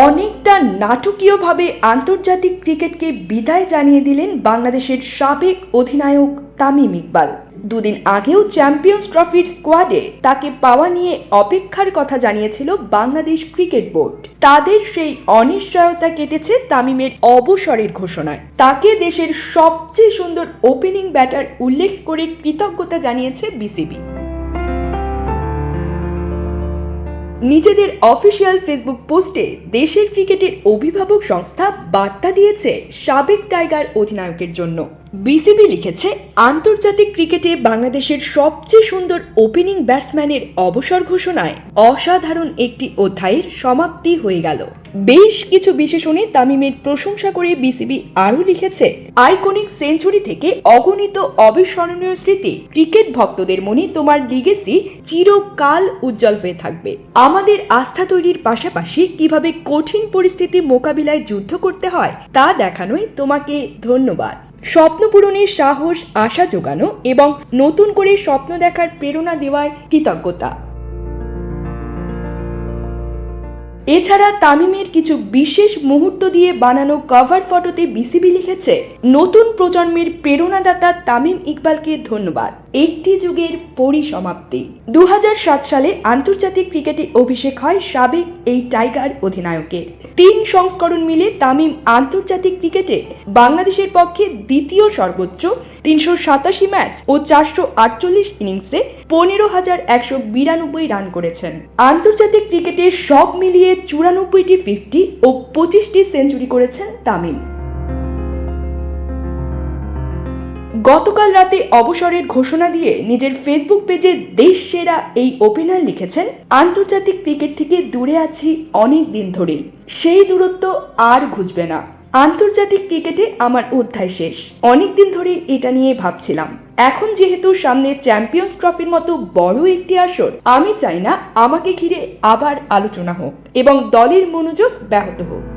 অনেকটা নাটকীয়ভাবে আন্তর্জাতিক ক্রিকেটকে বিদায় জানিয়ে দিলেন বাংলাদেশের সাবেক অধিনায়ক তামিম ইকবাল। দুদিন আগেও চ্যাম্পিয়ন্স ট্রফির স্কোয়াডে তাকে পাওয়া নিয়ে অপেক্ষার কথা জানিয়েছিল বাংলাদেশ ক্রিকেট বোর্ড। তাদের সেই অনিশ্চয়তা কেটেছে তামিমের অবসরের ঘোষণায়। তাকে দেশের সবচেয়ে সুন্দর ওপেনিং ব্যাটার উল্লেখ করে কৃতজ্ঞতা জানিয়েছে বিসিবি। নিজেদের অফিসিয়াল ফেসবুক পোস্টে দেশের ক্রিকেটের অভিভাবক সংস্থা বার্তা দিয়েছে সাবেক টাইগার অধিনায়কের জন্য। বিসিবি লিখেছে, আন্তর্জাতিক ক্রিকেটে বাংলাদেশের সবচেয়ে সুন্দর ওপেনিং ব্যাটসম্যানের অবসর ঘোষণায় অসাধারণ একটি অধ্যায়ের সমাপ্তি হয়ে গেল। বেশ কিছু বিশেষণে তামিমের প্রশংসা করে বিসিবি আরও লিখেছে, আইকনিক সেঞ্চুরি থেকে অগণিত অবিস্মরণীয় স্মৃতি। ক্রিকেট ভক্তদের মনে তোমার লিগেসি চিরকাল উজ্জ্বল হয়ে থাকবে। আমাদের আস্থা তৈরির পাশাপাশি কীভাবে কঠিন পরিস্থিতি মোকাবিলায় যুদ্ধ করতে হয়, তা দেখানোই তোমাকে ধন্যবাদ। স্বপ্ন পূরণের সাহস, আশা যোগানো এবং নতুন করে স্বপ্ন দেখার প্রেরণা দেওয়ায় কৃতজ্ঞতা। এছাড়া তামিমের কিছু বিশেষ মুহূর্ত দিয়ে বানানো কভার ফটোতে বিসিবি লিখেছে, নতুন প্রজন্মের প্রেরণাদাতা তামিম ইকবালকে ধন্যবাদ। একটি যুগের পরিসমাপ্তি। দু হাজার সাত সালে আন্তর্জাতিক ক্রিকেটে অভিষেক হয় সাবেক এই টাইগার অধিনায়কের। তিন সংস্করণ মিলে তামিম আন্তর্জাতিক ক্রিকেটে বাংলাদেশের পক্ষে দ্বিতীয় সর্বোচ্চ, তিনশো সাতাশি ম্যাচ ও চারশো আটচল্লিশ ইনিংসে পনেরো হাজার একশো বিরানব্বই রান করেছেন। আন্তর্জাতিক ক্রিকেটে সব মিলিয়ে চুরানব্বইটি ফিফটি ও পঁচিশটি সেঞ্চুরি করেছেন তামিম। গতকাল রাতে অবসরের ঘোষণা দিয়ে নিজের ফেসবুক পেজে দেশ সেরা এই ওপেনার লিখেছেন, আন্তর্জাতিক ক্রিকেট থেকে দূরে আছি অনেক দিন ধরেই। সেই দূরত্ব আর ঘুচবে না। আন্তর্জাতিক ক্রিকেটে আমার অধ্যায় শেষ। অনেক দিন ধরে এটা নিয়ে ভাবছিলাম। এখন যেহেতু সামনে চ্যাম্পিয়ন্স ট্রফির মতো বড় একটি আসর, আমি চাই না আমাকে ঘিরে আবার আলোচনা হোক এবং দলের মনোযোগ ব্যাহত হোক।